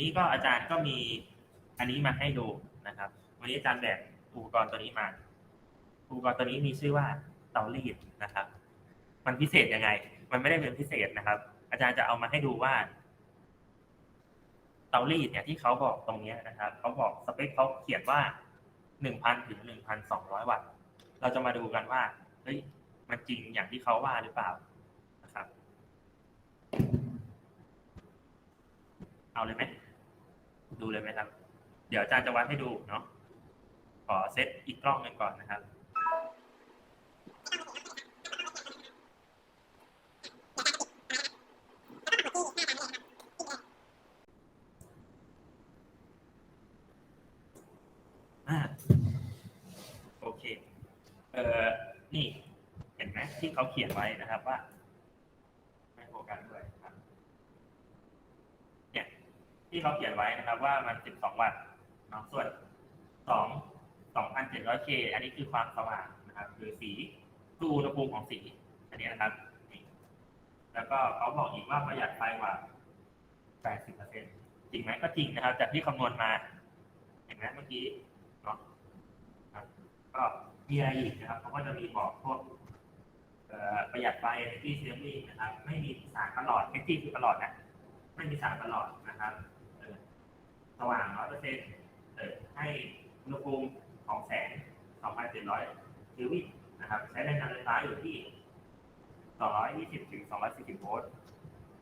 นี้ก็อาจารย์ก็มีอันนี้มาให้ดูนะครับ วันนี้อาจารย์แบกอุปกรณ์ตัวนี้มา อุปกรณ์ตัวนี้มีชื่อว่าเตารีดนะครับ มันพิเศษยังไง มันไม่ได้เป็นพิเศษนะครับ อาจารย์จะเอามาให้ดูว่า เตารีดเนี่ยที่เขาบอกตรงนี้นะครับเขาบอกสเปคเขาเขียนว่าหนึ่งพันถึงหนึ่งพันสองร้อยวัตต์ เราจะมาดูกันว่าเฮ้ยมันจริงอย่างที่เขาว่าหรือเปล่านะครับ เอาเลยไหม ดูเลยไหมครับ เดี๋ยวอาจารย์จะวัดให้ดูเนาะขอเซตอีกกล้องหนึ่งก่อนนะครับโอเค เอ่อ นี่ เห็นไหมที่เขาเขียนไว้นะครับว่า ไม่โฟกัสด้วยครับ เนี่ย ที่ เขาเขียนไว้นะครับว่ามัน 12 วัตต์เนาะส่วน 2 2,700K อันนี้คือความสว่างนะครับหรือสีดูอุณหภูมิของสีอันนี้นะครับนี่แล้วก็เขาบอกอีกว่าประหยัดไฟกว่า 80%จริงไหมก็จริงนะครับ จากที่คำนวณมา เห็นไหมเมื่อกี้เนาะก็มีอะไรอีกนะครับเขาก็จะมีบอกพวกประหยัดไฟ energy saving นะครับ ไม่มีสารประหลอด energy คือประหลอดนะ ไม่มีสารประหลอดนะครับ สว่างร้อยเปอร์เซ็นต์ให้อุณหภูมิของแสง 2,700เคลวินนะครับ ใช้แรงดันไฟฟ้าอยู่ที่ 220ถึง240โวลต์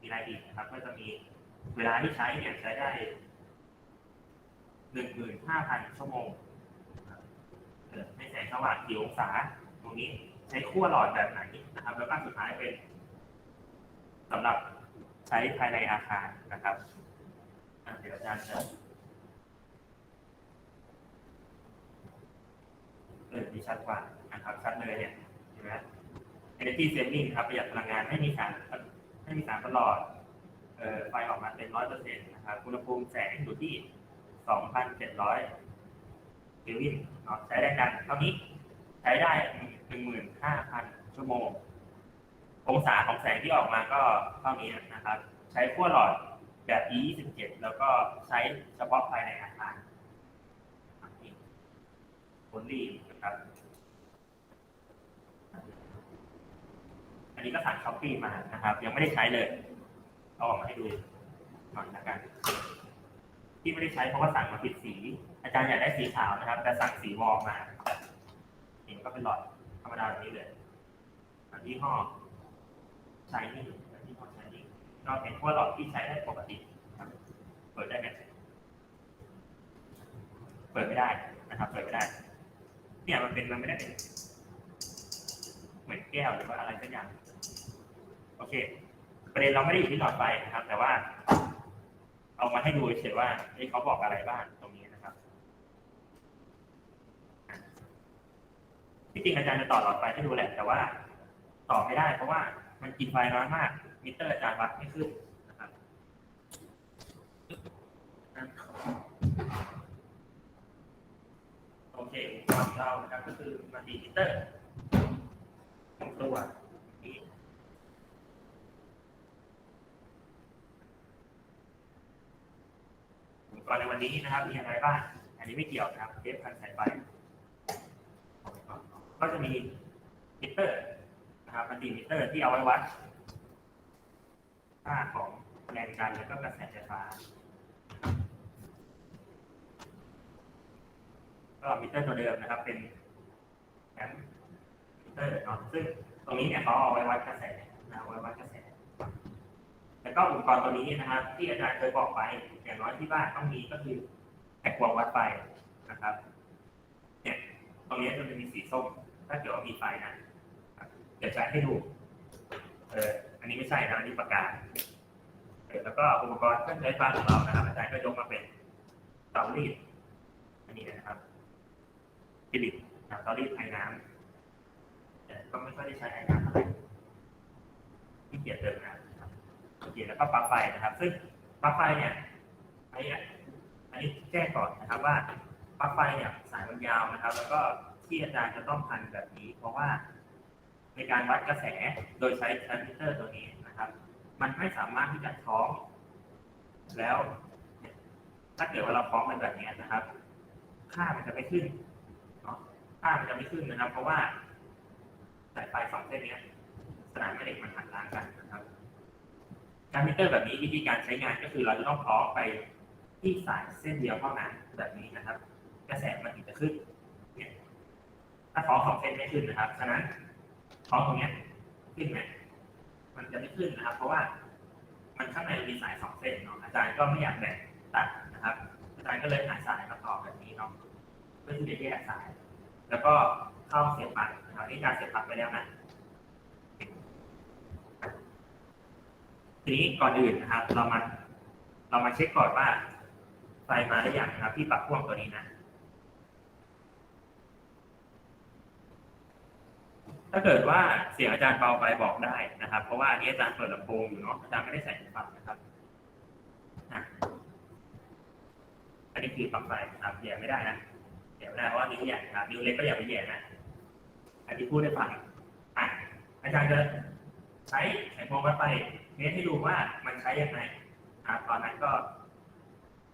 มีอะไรอีกนะครับ ก็จะมีเวลาที่ใช้เนี่ยใช้ได้หนึ่งหมื่นห้าพันชั่วโมงนะครับเอ่อให้แสงสว่างกี่องศาตรงนี้ใช้ขั้วหลอดแบบไหนนะครับ แล้วก็สุดท้ายเป็นสำหรับใช้ภายในอาคารนะครับเดี๋ยวอาจารย์จะ เปิดมีชัดกว่านะครับชัดเลยเนี่ยเห็นไหม energy saving ครับประหยัดพลังงานไม่มีสารไม่มีสารประหลอดเอ่อไฟออกมาเต็มร้อยเปอร์เซ็นต์นะครับอุณหภูมิแสงอยู่ที่2,700เคลวินเนาะใช้แรงดันเท่านี้ใช้ได้15,000ชั่วโมง องศาของแสงที่ออกมาก็เท่านี้นะครับ ใช้ขั้วหลอดแบบ E27 แล้วก็ใช้เฉพาะภายในอาคารผลดี ครับอันนี้ก็สั่งช้อปปี้มานะครับ ยังไม่ได้ใช้เลยเอาออกมาให้ดูหน่อยละกัน ที่ไม่ได้ใช้เพราะว่าสั่งมาผิดสี อาจารย์อยากได้สีขาวนะครับ แต่สั่งสีวอลมาเห็นก็เป็นหลอดธรรมดาแบบนี้เลยอันยี่ห้อใช้นี่อันยี่ห้อใช้นี่ก็เป็นขั้วหลอดที่ใช้ได้ปกติเปิดได้ไหมเปิดไม่ได้นะครับ เปิดไม่ได้ เนี่ยมันเป็นมันไม่ได้เป็นเหมือนแก้วหรือว่าอะไรสักอย่าง โอเค ประเด็นเราไม่ได้อยู่ที่หลอดไฟนะครับ แต่ว่า เอามาให้ดูเฉยว่าเอ้เขาบอกอะไรบ้างตรงนี้นะครับที่จริงอาจารย์จะต่อหลอดไฟให้ดูแหละแต่ว่า ต่อไม่ได้เพราะว่ามันกินไฟน้อยมากมิเตอร์อาจารย์วัดไม่ขึ้นนะครับ โอ เคอุปกรณ์ของเรานะครับก็คือมันดีมิเตอร์ของตัวนี้อุปกรณ์ในวันนี้นะครับมีอะไรบ้าง อันนี้ไม่เกี่ยวนะครับเทปพันสายไฟก็จะมีมิเตอร์นะครับมันดีมิเตอร์ที่เอาไว้วัดค่าของแรงดันแล้วก็กระแสไฟฟ้า ก็มิเตอร์ตัวเดิมนะครับ เป็นแอมป์มิเตอร์เนาะซึ่งตรงนี้เนี่ยเขาเอาไว้วัดกระแสนะไว้วัดกระแส แล้วก็อุปกรณ์ตัวนี้นะครับ ที่อาจารย์เคยบอกไปอย่างน้อยที่บ้านต้องมีก็คือแผกวงวัดไฟนะครับ เนี่ยตรงนี้จะมีสีส้ม ถ้าเกิดว่ามีไฟนะเดี๋ยวจะให้ดู เอออันนี้ไม่ใช่นะอันนี้ปากกาเออแล้วก็อุปกรณ์เครื่องใช้ไฟของเรานะครับอาจารย์ก็ยกมาเป็นเตารีดอันนี้นะครับ ฟิลิปนะเตารีดไอ้น้ำแต่ก็ไม่ค่อยได้ใช้ไอน้ำเท่าไหร่ที่เกียจเดิมนะครับโอเคแล้วก็ปลั๊กไฟนะครับ ซึ่งปลั๊กไฟเนี่ยอันนี้อันนี้แจ้งก่อนนะครับว่าปลั๊กไฟเนี่ยสายมันยาวนะครับ แล้วก็ที่อาจารย์จะต้องพันแบบนี้ เพราะว่าในการวัดกระแสโดยใช้ทรานซิสเตอร์ตัวนี้นะครับ มันไม่สามารถที่จะท้อง แล้ว ถ้าเกิดว่าเราคล้องมันแบบนี้นะครับ ค่ามันจะไม่ขึ้นะค่ามันจะไม่ขึ้นนะครับ เพราะว่าสายไฟสองเส้นนี้สนามแม่เหล็กมันหันล้างกันนะครับการมิเตอร์แบบนี้วิธีการใช้งานก็คือเราจะต้องคล้องไปที่สายเส้นเดียวเท่านั้นแบบนี้นะครับ กระแสมันถึงจะขึ้นเนี่ยถ้าคล้องสองเส้นไม่ขึ้นนะครับฉะนั้นคล้องตรงนี้ขึ้นไหมมันจะไม่ขึ้นนะครับ เพราะว่ามันข้างในมีสายสองเส้นเนาะอาจารย์ก็ไม่อยากแบ่งตัดนะครับ อาจารย์ก็เลยหาสายมาต่อแบบนี้เนาะเพื่อที่จะแยกสาย แล้วก็เข้าเสียบปลั๊กนะครับนี่การเสียบปลั๊กไปแล้วนะทีนี้ก่อนอื่นนะครับ เรามาเรามาเช็คก่อนว่าไฟมาหรือยังนะครับ ที่ปลั๊กพ่วงตัวนี้นะถ้าเกิดว่าเสียงอาจารย์เบาไปบอกได้นะครับ เพราะว่าอันนี้อาจารย์เปิดลำโพงอยู่เนาะอาจารย์ไม่ได้ใส่หูฟังนะครับอันนี้คือปลั๊กไฟนะครับแย่ไม่ได้นะ แย่ได้เพราะว่านิ้วใหญ่ครับนิ้วเล็กก็อย่าไปแย่นะอันนี้พูดให้ฟังอะอาจารย์จะใช้ไขควงวัดไฟเน้นให้ดูว่ามันใช้ยังไงอะตอนนั้นก็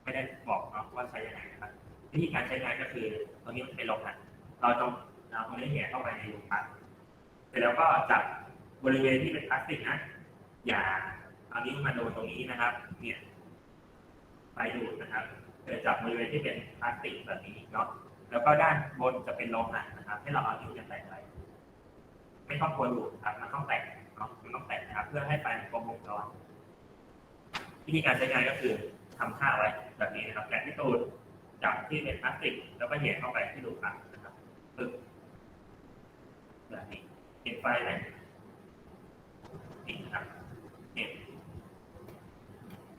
ไม่ได้บอกเนาะว่าใช้ยังไงนะครับวิธีการใช้งานก็คือตรงนี้มันเป็นลมนะเราต้องเราตรงนี้แหย่เข้าไปในลูกปัดเสร็จแล้วก็จับบริเวณที่เป็นพลาสติกนะอย่าเอานิ้วมาโดนตรงนี้นะครับ เนี่ยไปดูดนะครับเกิดจับบริเวณที่เป็นพลาสติกแบบนี้เนาะ แล้วก็ด้านบนจะเป็นโลหะนะครับ ให้เราเอานิ้วเนี่ยแตะไปไม่ต้องกลัวดูดครับมันต้องแตะเนาะมันต้องแตะนะครับ เพื่อให้ไฟมันครบวงจรวิธีการใช้งานก็คือทำท่าไว้แบบนี้นะครับแกะที่ตูดจับที่เป็นพลาสติก แล้วก็แหย่เข้าไปที่ลูกปัดนะครับปึ๊บแบบนี้เห็นไฟไหมนี่นะครับเนี่ย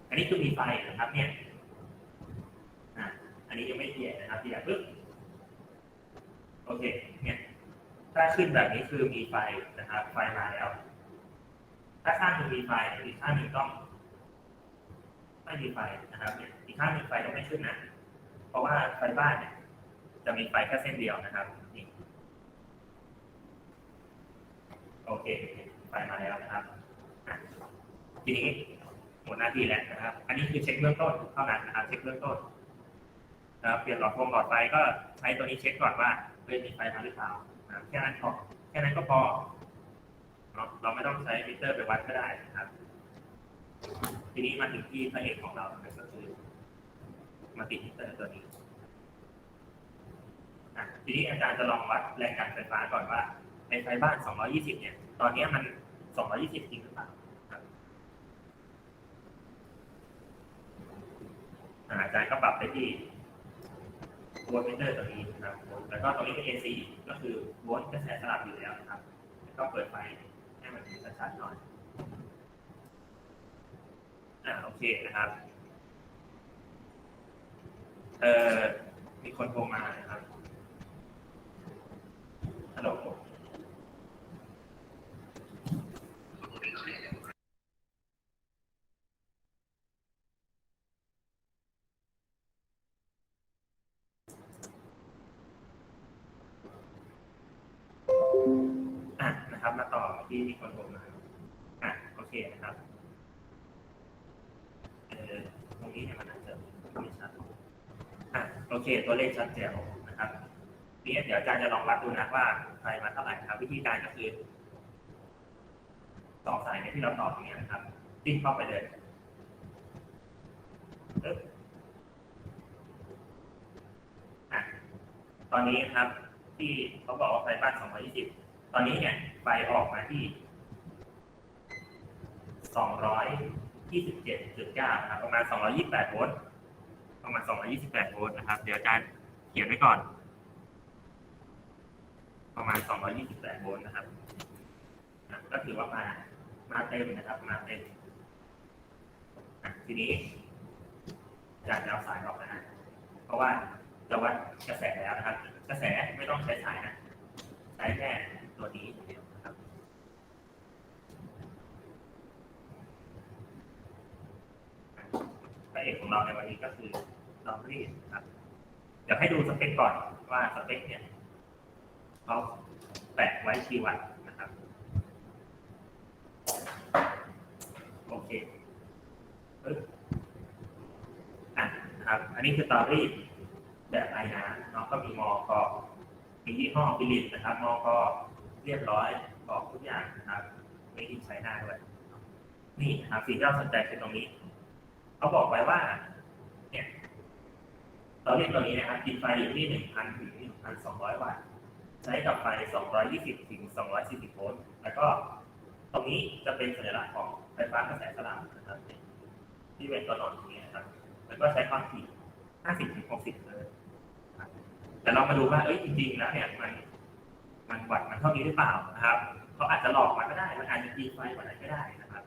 อันนี้คือมีไฟนะครับ เนี่ยอันนี้ยังไม่แหย่นะครับที่แหย่ปึ๊บ โอเค เนี่ย ถ้าขึ้นแบบนี้คือมีไฟนะครับ ไฟมาแล้ว ถ้าข้างหนึ่งมีไฟ อีกข้างหนึ่งต้อง ไม่มีไฟนะครับเนี่ยอีกข้างหนึ่งไฟจะไม่ขึ้นนะ เพราะว่าไฟบ้านเนี่ย จะมีไฟแค่เส้นเดียวนะครับนี่โอเค ไฟมาแล้วนะครับ ทีนี้หมดหน้าที่แล้วนะครับ อันนี้คือเช็คเบื้องต้นเท่านั้นนะครับ เช็คเบื้องต้นนะครับเปลี่ยนหลอดโฟมหลอดไฟก็ใช้ตัวนี้เช็คก่อนว่า ยมีไฟมาหรือเปล่านะแค่นั้นพอแค่นั้นก็พอเนาเราไม่ต้องใช้มิเตอร์ไปวัดก็ได้นะครับ ทีนี้มาถึงที่พระเอกของเรานะครับก็คือมาติดมิเตอร์ตัวนี้ทีนี้อาจารย์จะลองวัดแรงดันไฟฟ้าก่อนว่าในไฟบ้าน 220 เนี่ย ตอนนี้มัน 220 จริงหรือเปล่าอาจารย์ก็ปรับไปที่ โวลต์มิเตอร์ตัวนี้นะครับแล้วก็ตัวนี้เป็น AC ก็คือโวลต์กระแสสลับอยู่แล้วนะครับแล้วก็เปิดไฟให้มันชัดๆหน่อยอ่าโอเคนะครับเอ่อมีคนโทรมานะครับฮัลโหล ที่มีคนโทรมาอะโอเคนะครับเออตรงนี้เนี่ยมันอาจจะไม่ชัดอะโอเค ตัวเลขชัดแจ๋วนะครับนี่เดี๋ยวอาจารย์จะลองวัดดูนะว่าไฟมาเท่าไหร่ครับ วิธีการก็คือต่อสายเนี่ยที่เราต่อตรงนี้นะครับติ้งเข้าไปเลยอะตอนนี้นะครับ ที่เขาบอกว่าไฟบ้าน220 ตอนนี้เนี่ยไฟออกมาที่227.9ครับประมาณ228โวลต์ประมาณ228โวลต์นะครับ เดี๋ยวอาจารย์เขียนไว้ก่อน ประมาณ228โวลต์นะครับ ก็ถือว่ามามาเต็มนะครับ มาเต็มทีนี้อาจารย์เอาสายออกนะฮะเพราะว่าจะวัดกระแสแล้วนะครับ กระแสไม่ต้องใช้สายนะใช้แค่ ตัวนี้อย่างเดียวนะครับพระเอกของเราในวันนี้ก็คือลอรีดนะครับเดี๋ยวให้ดูสเปคก่อนว่าสเปคเนี่ยเขาแปะไว้กี่วัตนะครับ โอเคปึ๊บอะนะครับ อันนี้คือตารีดแบบไอน้ำเนาะก็มีมอกมียี่ห้อฟิลิปนะครับมอก เรียบร้อยบอกทุกอย่างนะครับไม่ทิ้งใช้หน้าด้วยนี่นะครับสิ่งที่เราสนใจคือตรงนี้เขาบอกไว้ว่า เนี่ยเราเรียกตัวนี้นะครับกินไฟอยู่ที่หนึ่งพันถึงหนึ่งพันสองร้อยวัตต์ใช้กับไฟสองร้อยยี่สิบถึงสองร้อยสี่สิบโวลต์แล้วก็ตรงนี้จะเป็นสัญลักษณ์ของไฟฟ้ากระแสสลับนะครับ ที่เป็นตัวนอนตรงนี้นะครับ แล้วก็ใช้ความถี่ห้าสิบถึงหกสิบเลยนะครับแต่เรามาดูว่าเอ้ยจริงๆแล้วเนี่ยมัน มันวัดมันเท่านี้หรือเปล่านะครับเขาอาจจะหลอกมาก็ได้ มันอาจจะตีไฟกว่านั้นก็ได้นะครับ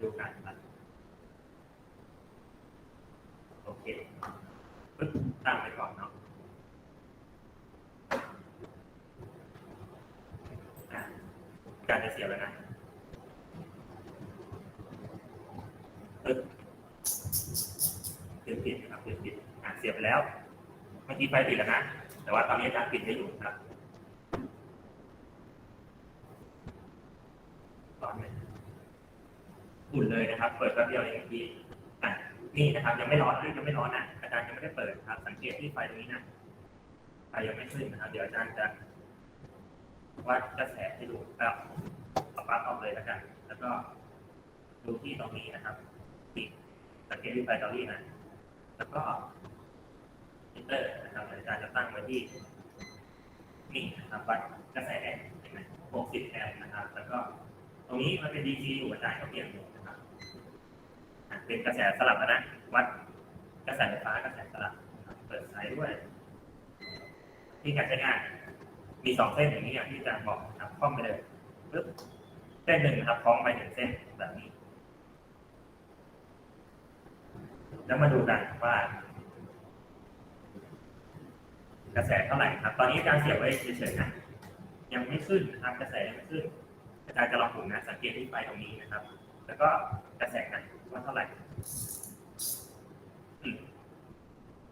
ดูกันครับโอเคตั้งไปก่อนเนาะการจะเสียแล้วนะเสียบผิดนะครับเสียบผิดอะเสียบไปแล้ว เมื่อกี้ไฟติดแล้วนะ แต่ว่าตอนนี้อาจารย์ปิดไว้อยู่ครับตอนนี้ อุ่นเลยนะครับ เปิดแป๊บเดียวเองเมื่อกี้อะนี่นะครับ ยังไม่ร้อนนะยังไม่ร้อนนะอาจารย์ยังไม่ได้เปิดครับ สังเกตที่ไฟตรงนี้นะไฟยังไม่ขึ้นนะครับ เดี๋ยวอาจารย์จะวัดกระแสให้ดูเอาเอาปลั๊กออกเลยแล้วกัน แล้วก็ดูที่ตรงนี้นะครับที่สังเกตที่ไฟตรงนี้นะแล้วก็มิเตอร์นะครับอาจารย์จะตั้งไว้ที่นี่นะครับวัดกระแสเห็นไหม60แอมป์นะครับ แล้วก็ตรงนี้มันเป็น DC อยู่อาจารย์ก็เปลี่ยนอยู่นะครับอะ เป็นกระแสสลับนะ วัดกระแสไฟฟ้ากระแสสลับ เปิดสายด้วย ที่การใช้งาน มีสองเส้นอย่างนี้อย่างที่อาจารย์บอกนะครับคล้องไปเลยปึ๊บเส้นหนึ่งครับคล้องไปหนึ่งเส้นแบบนี้ แล้วมาดูกันว่ากระแสเท่าไหร่ครับ ตอนนี้อาจารย์เสียบไว้เฉยๆนะยังไม่ขึ้นนะครับกระแสยังไม่ขึ้นอาจารย์จะลองถูนะสังเกตที่ไฟตรงนี้นะครับ แล้วก็กระแสนะ ว่าเท่าไหร่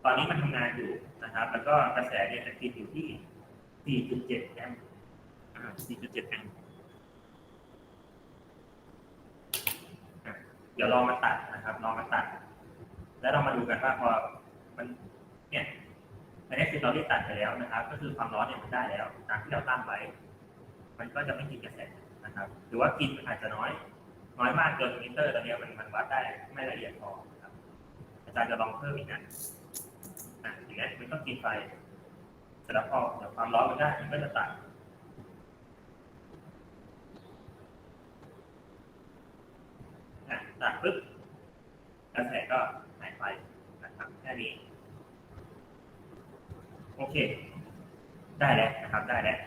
ตอนนี้มันทำงานอยู่นะครับ แล้วก็กระแสเนี่ยจะกินอยู่ที่ 4.7 แอมป์4.7 แอมป์เดี๋ยวลองมาตัดนะครับ ลองมาตัด แล้วเรามาดูกันว่าพอมันเนี่ยอันนี้คือเราได้ตัดไปแล้วนะครับ ก็คือความร้อนเนี่ยมันได้แล้วตามที่เราตั้งไว้ มันก็จะไม่กินกระแสนะครับ หรือว่ากินอาจจะน้อย น้อยมากจนมิเตอร์ตัวเนี้ยมันมันวัดได้ไม่ละเอียดพอครับ อาจารย์จะลองเพิ่มอีกนะอะอย่างนี้ยมันต้องกินไฟเสร็จแล้วพอเดี๋ยวความร้อนมันได้มันก็จะตัดอะตัดปุ๊บกระแสก็หายไปนะครับแค่นี้ โอเค ได้แล้วนะครับได้แล้ว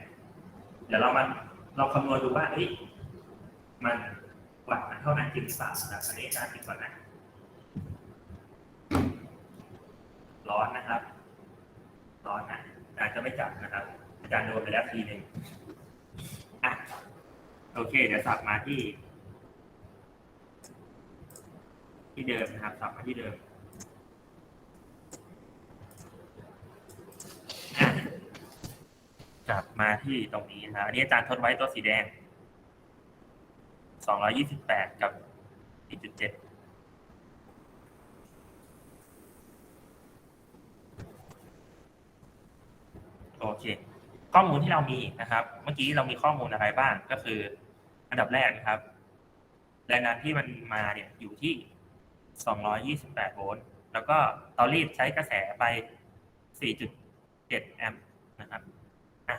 เดี๋ยวเรามาเราคำนวณดูว่าเฮ้ยมัน วัดมันเท่านั้นจริงหรือเปล่านะครับอันนี้อาจารย์คิดก่อนนะร้อนนะครับ ร้อนนะอาจารย์จะไม่จับนะครับ อาจารย์โดนไปแล้วทีหนึ่งอะโอเค เดี๋ยวสับมาที่ ที่เดิมนะครับ สับมาที่เดิมกลับมาที่ตรงนี้นะครับอันนี้อาจารย์ทดไว้ตัวสีแดง 228กับ4.7โอเค ข้อมูลที่เรามีนะครับ เมื่อกี้เรามีข้อมูลอะไรบ้างก็คือ อันดับแรกนะครับแรงดันที่มันมาเนี่ยอยู่ที่ 228 โวลต์ แล้วก็เตารีดใช้กระแสไป 4.7 แอมป์นะครับอะ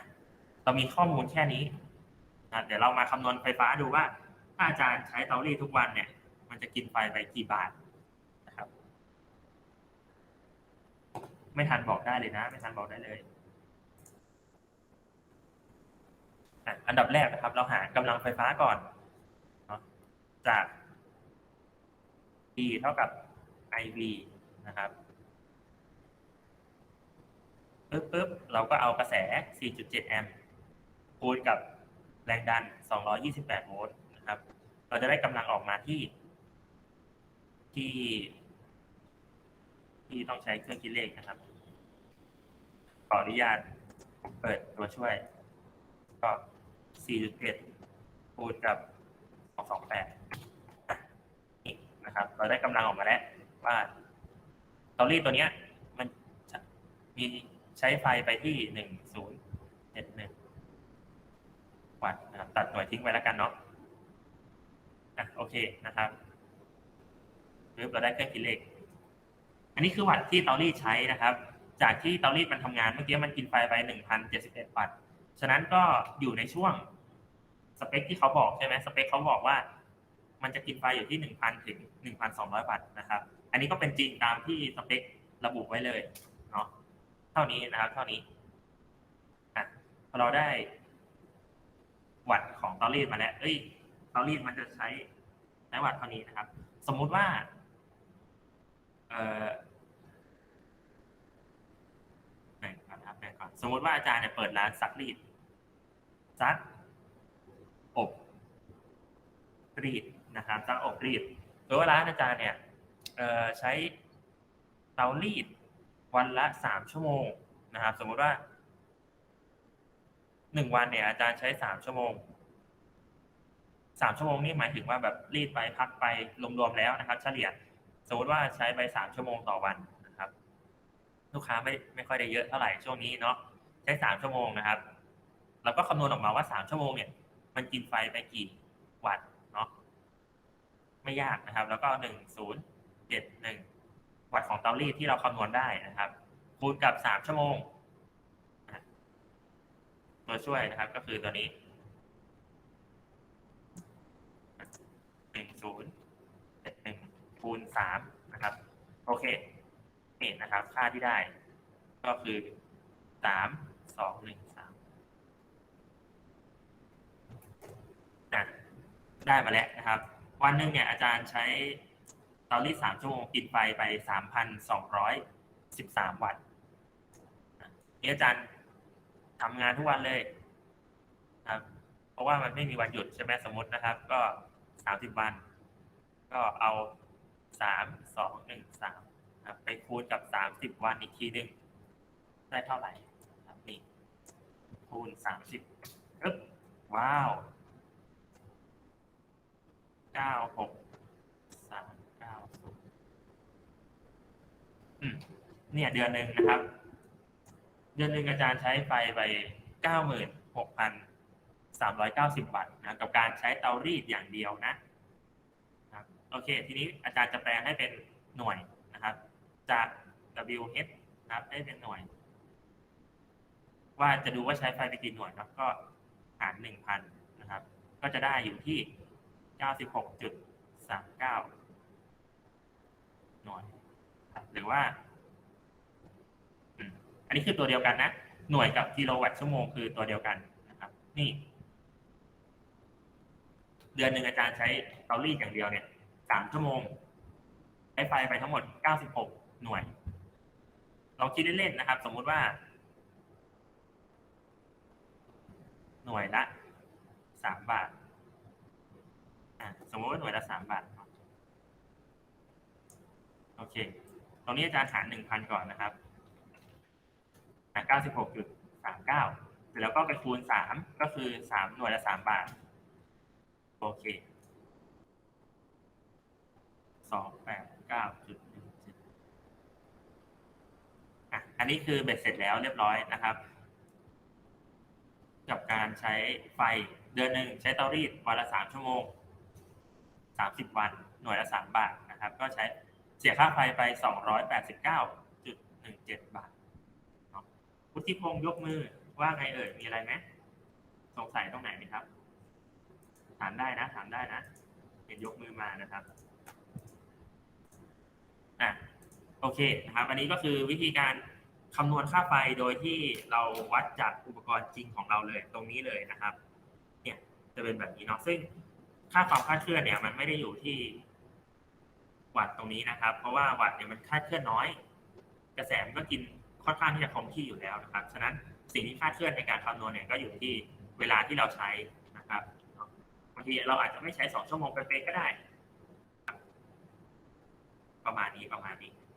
เรามีข้อมูลแค่นี้นะเดี๋ยวเรามาคำนวณไฟฟ้าดูว่า ถ้าอาจารย์ใช้เตารีดทุกวันเนี่ย มันจะกินไฟไปกี่บาทนะครับ ไม่ทันบอกได้เลยนะ ไม่ทันบอกได้เลยอันดับแรกนะครับ เราหากำลังไฟฟ้าก่อนจาก E เท่ากับ IV นะครับปึ๊บปึ๊บเราก็เอากระแส 4.7 แอมป์คูณกับแรงดัน 228 โวลต์ นะครับ เราจะได้กำลังออกมาที่ ที่ ที่ต้องใช้เครื่องคิดเลขนะครับ ขออนุญาตเปิดตัวช่วย ก็4.7คูณกับ 228นี่นะครับ เราได้กำลังออกมาแล้วว่าตอรี่ตัวเนี้ย มันมีใช้ไฟไปที่หนึ่งศูนย์เจ็ดหนึ่งวัตต์นะครับตัดหน่วยทิ้งไว้แล้วกันเนาะ อะโอเคนะครับปึ๊บเราได้เครื่องคิดเลข อันนี้คือวัตต์ที่เตารีดใช้นะครับ จากที่เตารีดมันทำงานเมื่อกี้มันกินไฟไปหนึ่งพันเจ็ดสิบเอ็ดวัตต์ฉะนั้นก็อยู่ในช่วงสเปคที่เขาบอกใช่ไหมสเปคเขาบอกว่า มันจะกินไฟอยู่ที่หนึ่งพันถึงหนึ่งพันสองร้อยวัตต์นะครับ อันนี้ก็เป็นจริงตามที่สเปคระบุไว้เลยเนาะเท่านี้นะครับ เท่านี้อะพอเราได้วัตต์ของเตารีดมาแล้วเอ้ย เตารีดมันจะใช้ใช้วัตต์เท่านี้นะครับ สมมุติว่าเอ่อแบ่งก่อนครับแบ่งก่อนสมมุติว่าอาจารย์เนี่ยเปิดร้านซักรีดซักอบรีดนะครับซักอบรีดโดยว่าร้านอาจารย์เนี่ยเออใช้เตารีดวันละสามชั่วโมงนะครับ สมมุติว่าหนึ่งวันเนี่ยอาจารย์ใช้สามชั่วโมง สามชั่วโมงนี่หมายถึงว่าแบบรีดไปพักไปรวมๆแล้วนะครับ เฉลี่ยสมมติว่าใช้ไปสามชั่วโมงต่อวันนะครับ ลูกค้าไม่ไม่ค่อยได้เยอะเท่าไหร่ช่วงนี้เนาะใช้สามชั่วโมงนะครับเราก็คำนวณออกมาว่าสามชั่วโมงเนี่ย มันกินไฟไปกี่วัตต์เนาะไม่ยากนะครับ แล้วก็หนึ่งศูนย์เจ็ดหนึ่งวัตต์ของเตารีดที่เราคำนวณได้นะครับ คูณกับสามชั่วโมงตัวช่วยนะครับ ก็คือตัวนี้หนึ่งศูนย์เจ็ดหนึ่งคูณสามนะครับ โอเคนี่นะครับ ค่าที่ได้ ก็คือสามสองหนึ่งสามนะได้มาแล้วนะครับ วันหนึ่งเนี่ยอาจารย์ใช้เตารีดสามชั่วโมงกินไฟไปสามพันสองร้อยสิบสามวัตต์นะนี่อาจารย์ทำงานทุกวันเลยครับเพราะว่ามันไม่มีวันหยุดใช่ไหมสมมตินะครับ ก็สามสิบวัน ก็เอา สามสองหนึ่งสามครับไปคูณกับสามสิบวันอีกทีหนึ่งได้เท่าไหร่ครับนี่คูณสามสิบปึ๊บว้าวเก้าหกสามเก้าศูนย์เนี่ยเดือนหนึ่งนะครับ เดือนหนึ่งอาจารย์ใช้ไฟไปเก้าหมื่นหกพันสามร้อยเก้าสิบวัตต์นะกับการใช้เตารีดอย่างเดียวนะ โอเค ทีนี้อาจารย์จะแปลงให้เป็นหน่วยนะครับ จาก WH นะครับให้เป็นหน่วย ว่าจะดูว่าใช้ไฟไปกี่หน่วยครับ ก็หารหนึ่งพันนะครับ ก็จะได้อยู่ที่เก้าสิบหกจุดสามเก้าหน่วยหรือว่าอันนี้คือตัวเดียวกันนะ หน่วยกับกิโลวัตต์ชั่วโมงคือตัวเดียวกันนะครับ นี่ เดือนหนึ่งอาจารย์ใช้เตารีดอย่างเดียวเนี่ย สามชั่วโมงใช้ไฟไปทั้งหมดเก้าสิบหกหน่วยลองคิดเล่นๆนะครับ สมมุติว่า หน่วยละสามบาทสมมติว่าหน่วยละสามบาท โอเค ตรงนี้อาจารย์หารหนึ่งพันก่อนนะครับอะเก้าสิบหกจุดสามเก้าเสร็จแล้วก็ไปคูณสามก็คือสามหน่วยละสามบาท โอเค สองแปดเก้าจุดหนึ่งเจ็ดอะอันนี้คือเบ็ดเสร็จแล้วเรียบร้อยนะครับ กับการใช้ไฟเดือนหนึ่งใช้เตารีดวันละสามชั่วโมงสามสิบวันหน่วยละสามบาทนะครับ ก็ใช้เสียค่าไฟไปสองร้อยแปดสิบเก้าจุดหนึ่งเจ็ดบาทพุทธิพงศ์ยกมือว่าไงเอ่ยมีอะไรไหมสงสัยตรงไหนไหมครับ ถามได้นะ ถามได้นะ เห็นยกมือมานะครับ อะ โอเคนะครับอันนี้ก็คือวิธีการคำนวณค่าไฟโดยที่เราวัดจากอุปกรณ์จริงของเราเลยตรงนี้เลยนะครับ เนี่ยจะเป็นแบบนี้เนาะซึ่งค่าความคลาดเคลื่อนเนี่ย มันไม่ได้อยู่ที่วัดตรงนี้นะครับ เพราะว่าวัดเนี่ยมันคลาดเคลื่อนน้อย กระแสมันก็กินค่อนข้างที่จะคงที่อยู่แล้วนะครับ ฉะนั้นสิ่งที่คลาดเคลื่อนในการคำนวณเนี่ยก็อยู่ที่เวลาที่เราใช้นะครับบางทีเราอาจจะไม่ใช้สองชั่วโมงเป๊ะก็ได้ ประมาณนี้ประมาณนี้